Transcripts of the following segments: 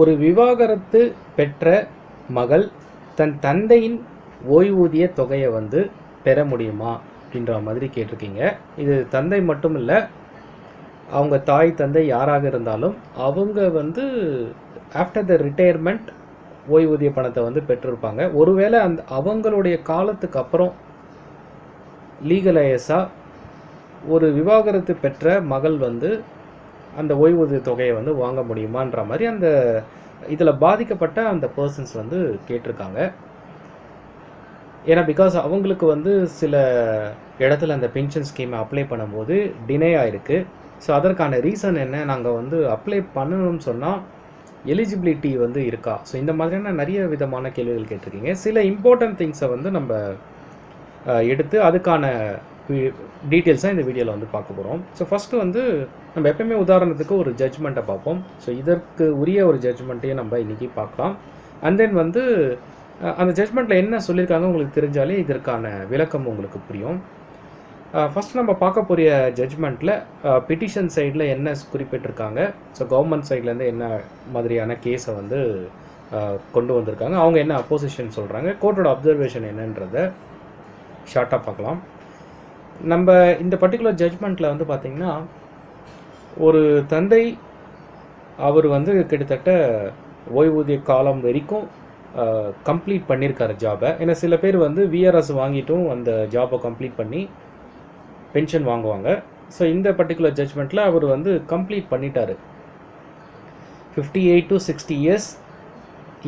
ஒரு விவாகரத்து பெற்ற மகள் தன் தந்தையின் ஓய்வூதிய தொகையை வந்து பெற முடியுமா அப்படின்ற மாதிரி கேட்டிருக்கீங்க. இது தந்தை மட்டும் இல்லை அவங்க தாய் தந்தை யாராக இருந்தாலும் அவங்க வந்து ஆஃப்டர் த ரிட்டையர்மெண்ட் ஓய்வூதிய பணத்தை வந்து பெற்றிருப்பாங்க. ஒருவேளை அந்த அவங்களுடைய காலத்துக்கு அப்புறம் லீகலைஸாக ஒரு விவாகரத்து பெற்ற மகள் வந்து அந்த ஓய்வூதிய தொகையை வந்து வாங்க முடியுமான்ற மாதிரி அந்த இதில் பாதிக்கப்பட்ட அந்த பர்சன்ஸ் வந்து கேட்டிருக்காங்க. ஏன்னா பிகாஸ் அவங்களுக்கு வந்து சில இடத்துல அந்த பென்ஷன் ஸ்கீமை அப்ளை பண்ணும்போது டினே ஆயிருக்கு. ஸோ அதற்கான ரீசன் என்ன? நாங்கள் வந்து அப்ளை பண்ணணும்னு சொன்னால் எலிஜிபிலிட்டி வந்து இருக்கா? ஸோ இந்த மாதிரியான நிறைய விதமான கேள்விகள் கேட்டிருக்கீங்க. சில இம்பார்ட்டன்ட் திங்ஸை வந்து நம்ம எடுத்து அதுக்கான டீட்டெயில்ஸாக இந்த வீடியோவில் வந்து பார்க்க போகிறோம் ஸோ ஃபஸ்ட்டு வந்து நம்ம எப்பயுமே உதாரணத்துக்கு ஒரு ஜட்ஜ்மெண்ட்டை பார்ப்போம். ஸோ இதற்கு உரிய ஒரு ஜட்ஜ்மெண்ட்டையும் நம்ம இன்றைக்கி பார்க்கலாம். அண்ட் தென் வந்து அந்த ஜட்ஜ்மெண்ட்டில் என்ன சொல்லியிருக்காங்க உங்களுக்கு தெரிஞ்சாலே இதற்கான விளக்கம் உங்களுக்கு புரியும். ஃபஸ்ட் நம்ம பார்க்க போகிற ஜட்ஜ்மெண்ட்டில் பிட்டிஷன் சைடில் என்ன குறிப்பிட்டிருக்காங்க? ஸோ கவர்மெண்ட் சைட்லேருந்து என்ன மாதிரியான கேஸை வந்து கொண்டு வந்திருக்காங்க? அவங்க என்ன அப்போசிஷன் சொல்கிறாங்க கோர்ட்டோட அப்சர்வேஷன் என்னன்றதை ஷார்ட்டாக பார்க்கலாம். நம்ம இந்த பர்டிகுலர் ஜட்ஜ்மெண்ட்டில் வந்து பார்த்திங்கன்னா ஒரு தந்தை அவர் வந்து கிட்டத்தட்ட ஓய்வூதிய காலம் வரைக்கும் கம்ப்ளீட் பண்ணியிருக்காரு ஜாபை ஏன்னா சில பேர் வந்து விஆர்எஸ் வாங்கிட்டும் அந்த ஜாபை கம்ப்ளீட் பண்ணி பென்ஷன் வாங்குவாங்க. ஸோ இந்த பர்டிகுலர் ஜட்ஜ்மெண்ட்டில் அவர் வந்து கம்ப்ளீட் பண்ணிட்டாரு. Fifty eight to sixty years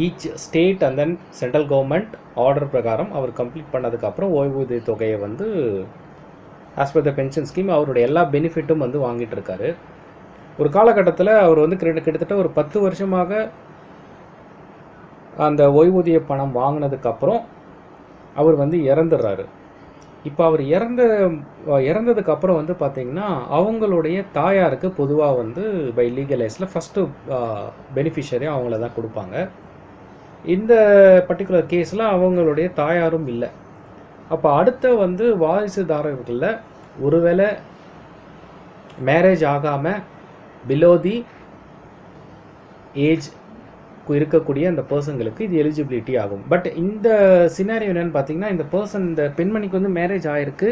each state and then central government order பிரகாரம் அவர் கம்ப்ளீட் பண்ணதுக்கப்புறம் ஓய்வூதிய தொகையை வந்து as per the pension scheme அவருடைய எல்லா பெனிஃபிட்டும் வந்து வாங்கிட்டு இருக்காரு ஒரு காலகட்டத்தில் அவர் வந்து கிட்டத்தட்ட ஒரு பத்து வருஷமாக அந்த ஓய்வூதிய பணம் வாங்கினதுக்கப்புறம் அவர் வந்து இறந்துடுறாரு இப்போ அவர் இறந்த இறந்ததுக்கப்புறம் வந்து பார்த்தீங்கன்னா அவங்களுடைய தாயாருக்கு பொதுவாக வந்து பை லீகலைஸில் ஃபஸ்ட்டு பெனிஃபிஷரி அவங்கள தான் கொடுப்பாங்க. இந்த பர்டிகுலர் கேஸில் அவங்களுடைய தாயாரும் இல்லை. அப்போ அடுத்த வந்து வாரிசுதாரர்களில் ஒருவேளை மேரேஜ் ஆகாமல் பிலோ தி ஏஜ் இருக்கக்கூடிய அந்த பர்சன்களுக்கு இது எலிஜிபிலிட்டி ஆகும். பட் இந்த சினாரியோ என்னென்னு பார்த்தீங்கன்னா இந்த பர்சன் இந்த பெண்மணிக்கு வந்து மேரேஜ் ஆகிருக்கு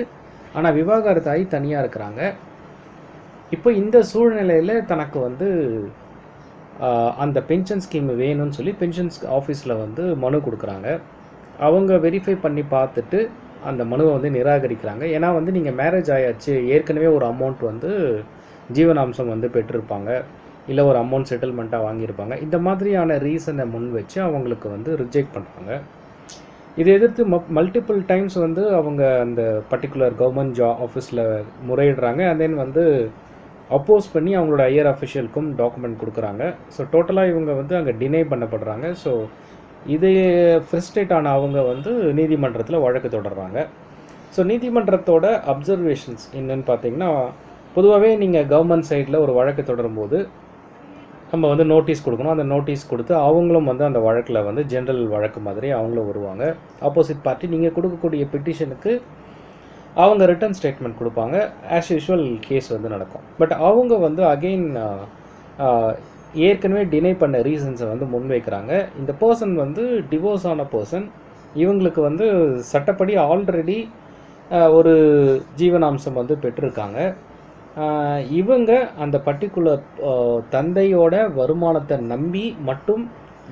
ஆனால் விவாகரத்து ஆகி தனியாக இருக்கிறாங்க. இப்போ இந்த சூழ்நிலையில் தனக்கு வந்து அந்த பென்ஷன் ஸ்கீம் வேணும்னு சொல்லி பென்ஷன்ஸ் ஆஃபீஸில் வந்து மனு கொடுக்குறாங்க. அவங்க வெரிஃபை பண்ணி பார்த்துட்டு அந்த மனுவை வந்து நிராகரிக்கிறாங்க. ஏன்னா வந்து நீங்கள் மேரேஜ் ஆயாச்சு ஏற்கனவே ஒரு அமௌண்ட் வந்து ஜீவனாம்சம் வந்து பெற்றிருப்பாங்க. இல்லை ஒரு அமௌண்ட் செட்டில்மெண்ட்டாக வாங்கியிருப்பாங்க. இந்த மாதிரியான ரீசனை முன் வச்சு அவங்களுக்கு வந்து ரிஜெக்ட் பண்ணுறாங்க இதை எதிர்த்து ம மல்டிபிள் டைம்ஸ் வந்து அவங்க அந்த பர்டிகுலர் கவர்மெண்ட் ஜா ஆஃபீஸில் முறையிடுறாங்க. அண்ட் தென் வந்து அப்போஸ் பண்ணி அவங்களோட ஐயர் அஃபிஷியலுக்கும் டாக்குமெண்ட் கொடுக்குறாங்க. ஸோ டோட்டலாக இவங்க வந்து அங்கே டினை பண்ணப்படுறாங்க. ஸோ இது ஃப்ரஸ்ட்ரேட் ஆன அவங்க வந்து நீதிமன்றத்தில் வழக்கு தொடர்றாங்க. ஸோ நீதிமன்றத்தோட அப்சர்வேஷன்ஸ் என்னன்னு பார்த்தீங்கன்னா பொதுவாகவே நீங்கள் கவர்மெண்ட் சைடில் ஒரு வழக்கு தொடரும்போது நம்ம வந்து நோட்டீஸ் கொடுக்கணும். அந்த நோட்டீஸ் கொடுத்து அவங்களும் வந்து அந்த வழக்கில் வந்து ஜென்ரல் வழக்கு மாதிரி அவங்களும் வருவாங்க. ஆப்போசிட் பார்ட்டி நீங்கள் கொடுக்கக்கூடிய பெட்டிஷனுக்கு அவங்க ரிட்டர்ன் ஸ்டேட்மெண்ட் கொடுப்பாங்க. ஆஸ் யூஷுவல் கேஸ் வந்து நடக்கும். பட் அவங்க வந்து அகெயின் ஏற்கனவே டினை பண்ண ரீசன்ஸை வந்து முன்வைக்கிறாங்க. இந்த பர்சன் வந்து டிவோர்ஸ் ஆன பர்சன் இவங்களுக்கு வந்து சட்டப்படி ஆல்ரெடி ஒரு ஜீவனாம்சம் வந்து பெற்றிருக்காங்க. இவங்க அந்த பர்டிகுலர் தந்தையோட வருமானத்தை நம்பி மட்டும்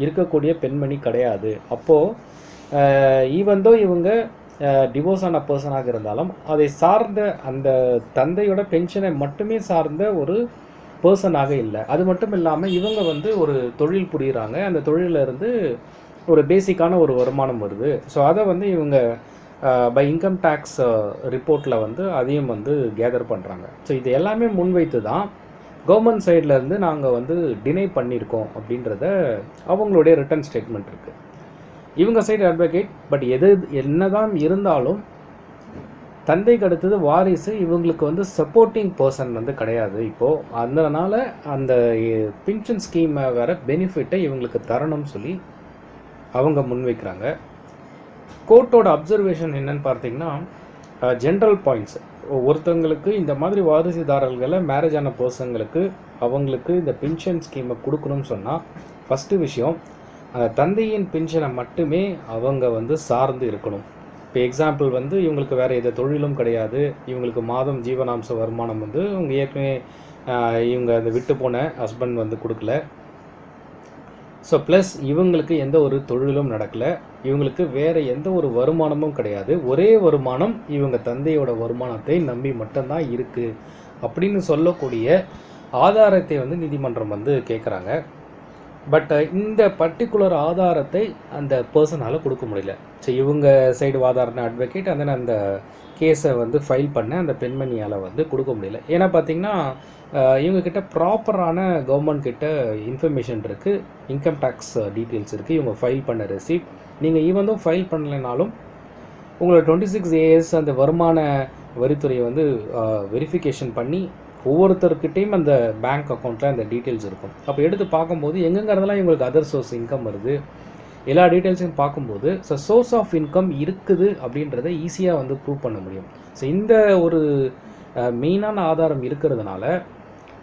இருக்கக்கூடிய பெண்மணி கிடையாது. அப்போது ஈவந்தோ இவங்க டிவோர்ஸ் ஆன பர்சனாக இருந்தாலும் அதை சார்ந்த அந்த தந்தையோட பென்ஷனை மட்டுமே சார்ந்த ஒரு பர்சனாக இல்லை. அது மட்டும் இல்லாமல் இவங்க வந்து ஒரு தொழில் புரியுறாங்க. அந்த தொழிலில் இருந்து ஒரு பேசிக்கான ஒரு வருமானம் வருது. ஸோ அதை வந்து இவங்க பை இன்கம் டேக்ஸ் ரிப்போர்ட்டில் வந்து அதையும் வந்து கேதர் பண்ணுறாங்க ஸோ இது எல்லாமே முன்வைத்து தான் கவர்மெண்ட் சைட்லேருந்து நாங்கள் வந்து டினை பண்ணியிருக்கோம் அப்படின்றத அவங்களுடைய ரிட்டர்ன் ஸ்டேட்மெண்ட் இருக்குது இவங்க சைடு அட்வொகேட் பட் எது என்னதான் இருந்தாலும் தந்தைக்கு அடுத்தது வாரிசு இவங்களுக்கு வந்து சப்போர்ட்டிங் பர்சன் வந்து கிடையாது. இப்போது அதனால் அந்த பென்ஷன் ஸ்கீமை வேறு பெனிஃபிட்டை இவங்களுக்கு தரணும்னு சொல்லி அவங்க முன்வைக்கிறாங்க. கோர்ட்டோட அப்சர்வேஷன் என்னன்னு பார்த்தீங்கன்னா ஜென்ரல் பாயிண்ட்ஸ் ஒருத்தவங்களுக்கு இந்த மாதிரி வாரிசுதாரர்களை மேரேஜ் ஆன பர்சங்களுக்கு அவங்களுக்கு இந்த பென்ஷன் ஸ்கீமை கொடுக்கணும்னு சொன்னால் ஃபஸ்ட்டு விஷயம் அந்த தந்தையின் பென்ஷனை மட்டுமே அவங்க வந்து சார்ந்து இருக்கணும். இப்போ எக்ஸாம்பிள் வந்து இவங்களுக்கு வேறு எந்த தொழிலும் கிடையாது. இவங்களுக்கு மாதம் ஜீவனாம்ச வருமானம் வந்து இவங்க ஏற்கனவே இவங்க அந்த விட்டு போன ஹஸ்பண்ட் வந்து கொடுக்கல. ஸோ ப்ளஸ் இவங்களுக்கு எந்த ஒரு தொழிலும் நடக்கல. இவங்களுக்கு வேறு எந்த ஒரு வருமானமும் கிடையாது. ஒரே வருமானம் இவங்க தந்தையோட வருமானத்தை நம்பி மட்டும்தான் இருக்குது அப்படின்னு சொல்லக்கூடிய ஆதாரத்தை வந்து நீதிமன்றம் வந்து கேட்குறாங்க பட் uh, இந்த பர்டிகுலர் ஆதாரத்தை அந்த பர்சனால் கொடுக்க முடியல. ஸோ இவங்க சைடு வாதாரண அட்வொகேட் அந்த அந்த கேஸை வந்து ஃபைல் பண்ண அந்த பெண்மணியால் வந்து கொடுக்க முடியல. ஏன்னா பார்த்தீங்கன்னா இவங்கக்கிட்ட ப்ராப்பரான கவர்மெண்ட் கிட்ட இன்ஃபர்மேஷன் இருக்குது இன்கம் டேக்ஸ் டீட்டெயில்ஸ் இருக்குது இவங்க ஃபைல் பண்ண ரெசிப்ட் நீங்கள் ஈவந்தும் ஃபைல் பண்ணலைனாலும் உங்களோட டுவெண்ட்டி சிக்ஸ் ஏஎஸ் அந்த வருமான வரித்துறையை வந்து வெரிஃபிகேஷன் பண்ணி ஒவ்வொருத்தர்கிட்டையும் அந்த பேங்க் அக்கௌண்ட்டில் அந்த டீட்டெயில்ஸ் இருக்கும். அப்போ எடுத்து பார்க்கும்போது எங்கெங்கிறதெல்லாம் இவங்களுக்கு அதர் சோர்ஸ் இன்கம் வருது எல்லா டீட்டெயில்ஸையும் பார்க்கும்போது ஸோ சோர்ஸ் ஆஃப் இன்கம் இருக்குது அப்படின்றத ஈஸியாக வந்து ப்ரூவ் பண்ண முடியும். ஸோ இந்த ஒரு மெயினான ஆதாரம் இருக்கிறதுனால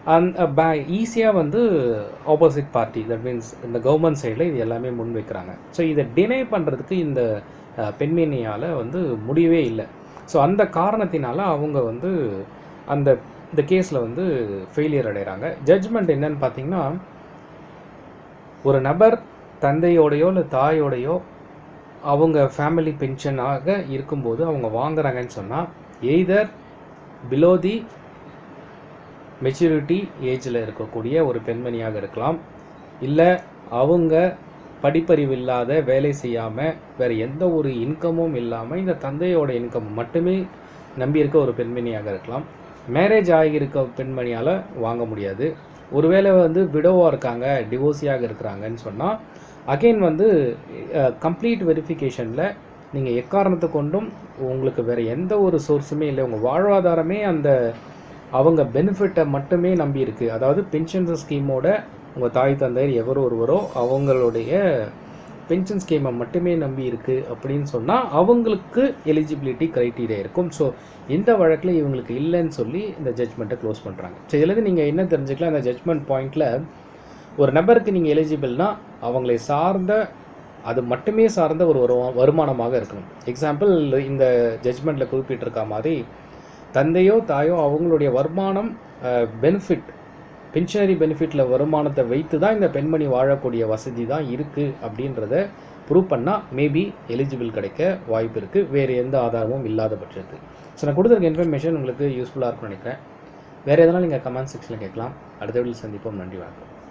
அந்த பே ஈஸியாக வந்து ஆப்போசிட் பார்ட்டி தட் மீன்ஸ் இந்த கவர்மெண்ட் சைடில் இது எல்லாமே முன் வைக்கிறாங்க. ஸோ இதை டினை பண்ணுறதுக்கு இந்த அஹ், பெண்மணியால் வந்து முடியவே இல்லை. ஸோ அந்த காரணத்தினால அவங்க வந்து அந்த இந்த கேஸில் வந்து ஃபெயிலியர் அடைகிறாங்க ஜட்ஜ்மெண்ட் என்னன்னு பார்த்தீங்கன்னா ஒரு நபர் தந்தையோடையோ இல்லை தாயோடையோ அவங்க ஃபேமிலி பென்ஷனாக இருக்கும்போது அவங்க வாங்குறாங்கன்னு சொன்னால் எய்தர் பிலோ தி மெச்சூரிட்டி ஏஜில் இருக்கக்கூடிய ஒரு பெண்மணியாக இருக்கலாம். இல்லை அவங்க படிப்பறிவு இல்லாத வேலை செய்யாமல் வேறு எந்த ஒரு இன்கமும் இல்லாமல் இந்த தந்தையோட இன்கம் மட்டுமே நம்பி இருக்க ஒரு பெண்மணியாக இருக்கலாம். மேரேஜ் ஆகியிருக்க பெண்மணியால் வாங்க முடியாது. ஒருவேளை வந்து விடோவாக இருக்காங்க டிவோர்ஸியாக இருக்கிறாங்கன்னு சொன்னால் அகைன் வந்து கம்ப்ளீட் வெரிஃபிகேஷனில் நீங்கள் எக்காரணத்தை கொண்டும் உங்களுக்கு வேறு எந்த ஒரு சோர்ஸுமே இல்லை. உங்கள் வாழ்வாதாரமே அந்த அவங்க பெனிஃபிட்டை மட்டுமே நம்பி இருக்குது அதாவது பென்ஷன் ஸ்கீமோட உங்கள் தாய் தந்தையர் எவர் ஒருவரோ அவங்களுடைய பென்ஷன் ஸ்கீமை மட்டுமே நம்பி இருக்குது அப்படின்னு சொன்னால் அவங்களுக்கு எலிஜிபிலிட்டி க்ரைட்டீரியா இருக்கும். ஸோ இந்த வழக்கில் இவங்களுக்கு இல்லைன்னு சொல்லி இந்த ஜட்ஜ்மெண்ட்டை க்ளோஸ் பண்ணுறாங்க ஸோ இதுலேருந்து நீங்கள் என்ன தெரிஞ்சுக்கலாம்? அந்த ஜட்மெண்ட் பாயிண்டில் ஒரு நபருக்கு நீங்கள் எலிஜிபிள்னா அவங்களை சார்ந்த அது மட்டுமே சார்ந்த ஒரு வருமா- வருமானமாக இருக்கணும். எக்ஸாம்பிள் இந்த ஜட்ஜ்மெண்ட்டில் குறிப்பிட்டிருக்க மாதிரி தந்தையோ தாயோ அவங்களுடைய வருமானம் பெனிஃபிட் பென்ஷனரி பெனிஃபிட்டில் வருமானத்தை வைத்து தான் இந்த பெண்மணி வாழக்கூடிய வசதி தான் இருக்குது அப்படின்றத ப்ரூவ் பண்ணால் மேபி எலிஜிபிள் கிடைக்க வாய்ப்பு இருக்குது வேறு எந்த ஆதாரமும் இல்லாத பட்சத்துக்கு ஸோ நான் கொடுத்துருக்க இன்ஃபர்மேஷன் உங்களுக்கு யூஸ்ஃபுல்லாக இருக்கும்னு நினைக்கிறேன். வேறு எதனால் நீங்கள் கமெண்ட் செக்ஷனில் கேட்கலாம். அடுத்த வீட்டில் சந்திப்போம். நன்றி வணக்கம்.